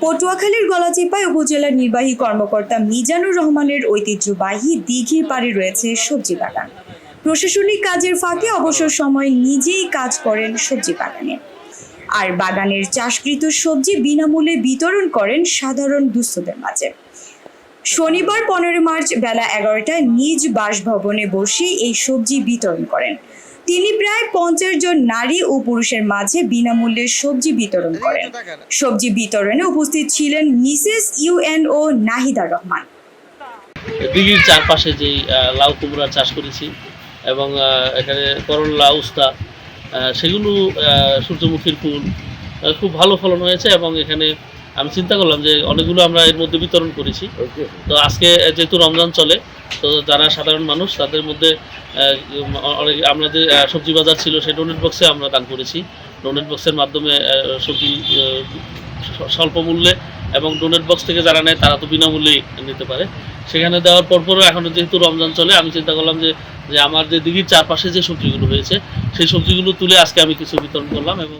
পটুয়াখালীর গলাচিপায় উপজেলার নির্বাহী কর্মকর্তা মিজানুর রহমানের ঐতিহ্যবাহী দিঘির পাড়ে রয়েছে সবজি বাগান। প্রশাসনিক কাজের ফাঁকে অবসর সময় নিজেই কাজ করেন সবজি বাগানে। আর বাগানের চাষকৃত সবজি বিনামূল্যে বিতরণ করেন সাধারণ দুস্থদের মাঝে। শনিবার পনেরো মার্চ বেলা এগারোটায় নিজ বাসভবনে বসে এই সবজি বিতরণ করেন। তিনি প্রায় পঞ্চাশ জন নারী ও পুরুষের মাঝে বিনামূল্যে সবজি বিতরণ করেন। সবজি বিতরণে উপস্থিত ছিলেন মিসেস ইউএনও নাহিদা রহমান। দিঘির চারপাশে যেই আহ, লাউ কুমড়া চাষ করেছি এবং আহ, এখানে করল্লা উস্তা আহ, সেগুলো আহ, সূর্যমুখীর ফুল খুব ভালো ফলন হয়েছে এবং এখানে আমি চিন্তা করলাম যে অনেকগুলো আমরা এর মধ্যে বিতরণ করেছি। তো আজকে যেহেতু রমজান চলে তো যারা সাধারণ মানুষ তাদের মধ্যে অনেক আমরা যে সবজি বাজার ছিল সেই ডোনেট বক্সে আমরা দান করেছি। ডোনেট বক্সের মাধ্যমে সবজি স্বল্প মূল্যে এবং ডোনেট বক্স থেকে যারা নেয় তারা তো বিনামূল্যেই নিতে পারে। সেখানে দেওয়ার পরপরও এখন যেহেতু রমজান চলে আমি চিন্তা করলাম যে যে আমার যে দিঘির চারপাশে যে সবজিগুলো হয়েছে সেই সবজিগুলো তুলে আজকে আমি কিছু বিতরণ করলাম এবং